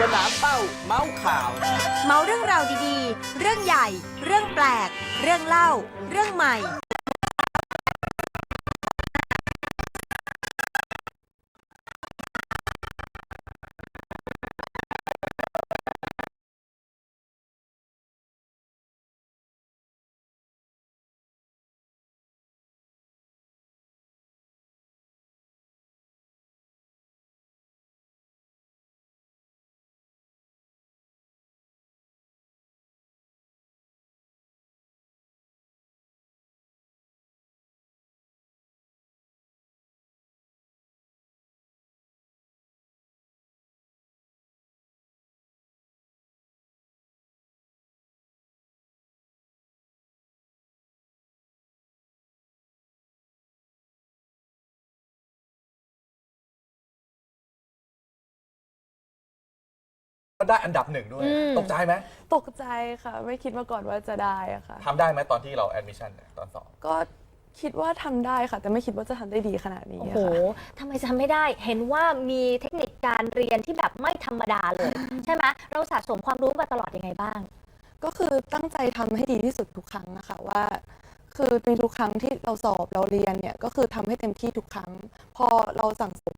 สนามเป้าเมาส์ข่าว เมาเรื่องราวดีๆ เรื่องใหญ่ เรื่องแปลก เรื่องเล่า เรื่องใหม่ ได้อันดับหนึ่งด้วย อืม ตกใจไหมตกใจค่ะ ไม่คิดมาก่อนว่าจะได้อะค่ะ ทำได้ไหมตอนที่เราแอดมิชชั่นตอนสอบ ก็คิดว่าทำได้ค่ะ แต่ไม่คิดว่าจะทำได้ดีขนาดนี้โอ้อะโหค่ะ ทำไมจะทำไม่ได้ เห็นว่ามีเทคนิคการเรียนที่แบบไม่ธรรมดาเลย ใช่ไหม เราสะสมความรู้มาตลอดยังไงบ้าง ก็คือตั้งใจทำให้ดีที่สุดทุกครั้งนะคะว่า คือในทุกครั้งที่เราสอบเราเรียนเนี่ยก็คือทำให้เต็มที่ทุกครั้ง พอเราสั่งสม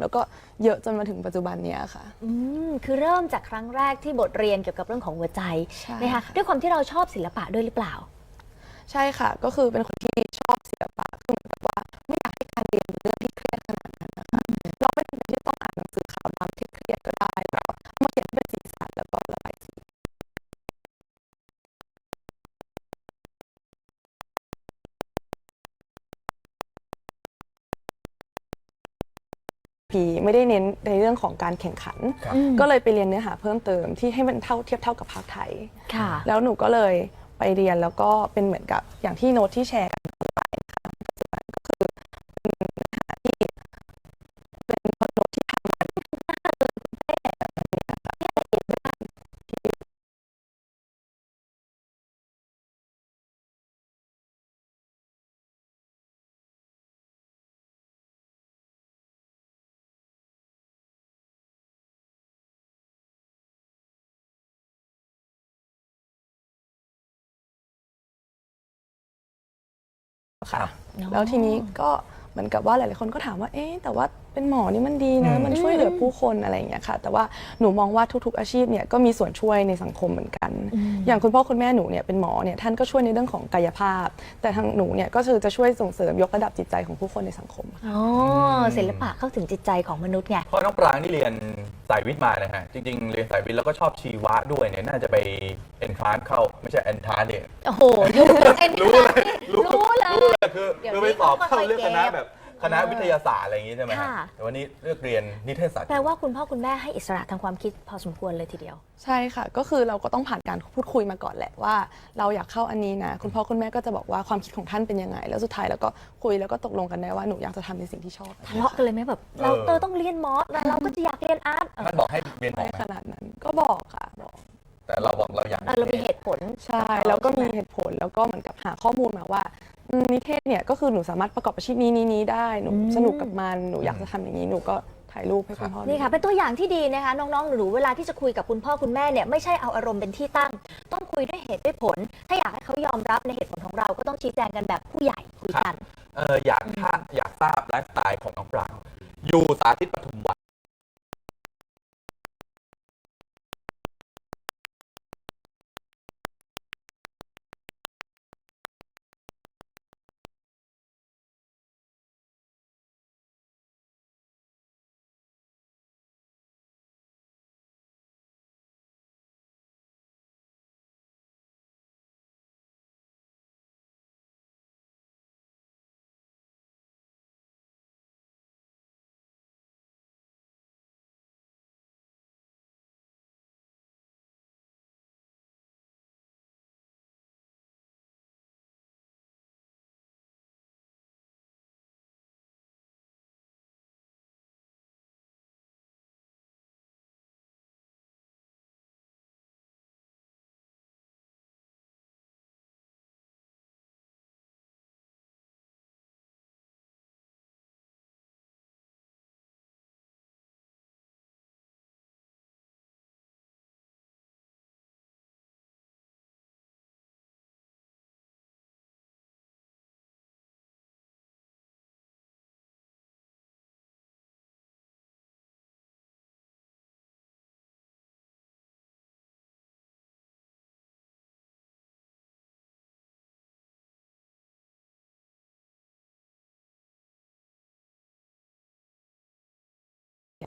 แล้วก็เยอะจนมาถึงปัจจุบันเนี้ยค่ะ อืมคือเริ่มจากครั้งแรกที่บทเรียนเกี่ยวกับเรื่องของหัวใจใช่นะคะด้วยความที่เราชอบศิลปะด้วยหรือเปล่า ใช่ค่ะ ก็คือเป็นคนที่ ไม่ได้เน้นในเรื่องของการแข่งขัน ครับ ก็เลยไปเรียนเนื้อหาเพิ่มเติมที่ให้มันเท่าเทียบเท่ากับภาคไทย ค่ะ แล้วหนูก็เลยไปเรียนแล้วก็เป็นเหมือนกับอย่างที่โน้ตที่แชร์กัน ค่ะอ๋อแล้วทีนี้ก็เหมือนกับว่าหลาย ๆ คนก็ถามว่า เอ๊ะแต่ว่า เป็นหมอนี่มันดีนะอืมมันช่วยเหลือผู้คนอะไรอย่างเงี้ยค่ะ แต่ว่าหนูมองว่าทุก ๆ อาชีพเนี่ยก็มีส่วนช่วยในสังคมเหมือนกัน อย่างคุณพ่อคุณแม่หนูเนี่ยเป็นหมอเนี่ยท่านก็ช่วยในเรื่องของกายภาพ แต่ทางหนูเนี่ยก็คือจะช่วยส่งเสริมยกระดับจิตใจของผู้คนในสังคมอ๋อศิลปะเข้าถึงจิตใจของมนุษย์ไง เพราะน้องปรางนี่เรียนสายวิทย์มานะฮะ จริงๆ เรียนสายวิทย์แล้วก็ชอบชีวะด้วยเนี่ย น่าจะไปเอนทรานเข้าไม่ใช่เอนทรานเนี่ย โอ้โหยุคเอ็นรู้เลยรู้เลยรู้เลย คือเดี๋ยวคือไปนี้สอบเขาเข้าค่อยๆเรื่องคณะเก็บแบบ คณะวิทยาศาสตร์อะไรอย่างงี้ใช่ไหมฮะค่ะ แต่วันนี้เลือกเรียนนิเทศศาสตร์แปลว่าคุณพ่อคุณแม่ให้อิสระทางความคิดพอสมควรเลยทีเดียว ใช่ค่ะ ก็คือเราก็ต้องผ่านการพูดคุยมาก่อนแหละว่าเราอยากเข้าอันนี้นะ คุณพ่อคุณแม่ก็จะบอกว่าความคิดของท่านเป็นยังไง แล้วสุดท้ายแล้วก็คุยแล้วก็ตกลงกันได้ว่าหนูอยากจะทำในสิ่งที่ชอบทะเลาะกันเลยไหมแบบ เราเตอต้องเรียนมอสแล้วเราก็จะอยากเรียนอาร์ตเออท่านบอกให้เรียนหมอไม่ไหมขนาดนั้นก็บอกค่ะบอกแต่เราบอกเราอยากเออเรามีเหตุผล ใช่ แล้วก็มีเหตุผลแล้วก็เหมือนกับหาข้อมูลมาว่าอืม นิเทศเนี่ยก็คือหนูสามารถประกอบอาชีพนี้นี้นี้ได้หนูอืมสนุกกับมันหนูอยากจะทำอย่างนี้หนูก็ถ่ายรูปให้คุณพ่อดู นี่ค่ะ เป็นตัวอย่างที่ดีนะคะ น้องๆ หนูๆเวลาที่จะคุยกับคุณพ่อคุณแม่เนี่ยไม่ใช่เอาอารมณ์เป็นที่ตั้ง ต้องคุยด้วยเหตุด้วยผล ถ้าอยากให้เขายอมรับในเหตุผลของเราก็ต้องชี้แจงกันแบบผู้ใหญ่คุยกัน เอออยากท่าอยากทราบไลฟ์สไตล์ของน้องปรางอยู่สาธิตปทุม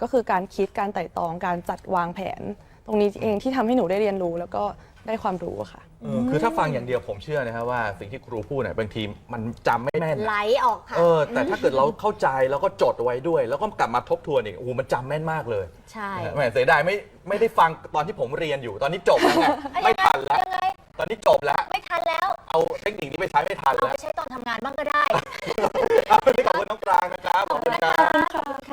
ก็คือการคิดการไต่ตรองการจัดวางแผน ตรงนี้เองที่ทำให้หนูได้เรียนรู้แล้วก็ได้ความรู้อะค่ะ เออคือถ้าฟังอย่างเดียวผมเชื่อนะครับว่าสิ่งที่ครูพูดเนี่ยบางทีมันจำไม่แม่นไหลนะออกค่ะ เออ แต่ถ้าเกิดเราเข้าใจแล้วก็จดเอาไว้ด้วย แล้วก็กลับมาทบทวนอีกโอ้โหมันจำแม่นมากเลยใช่ แหมเสียดายไม่ไม่ได้ฟังตอนที่ผมเรียนอยู่ ตอนนี้จบแล้วไงไม่ทันแล้ว ยังไง ตอนนี้จบแล้ว ไม่ทันแล้ว เอาเทคนิคนี้ไปใช้ไม่ทันเอาแล้วไปใช้ตอนทำงานบ้างก็ได้เอาวันนี้ขอบคุณน้องปรางนะครับขอบคุณครับ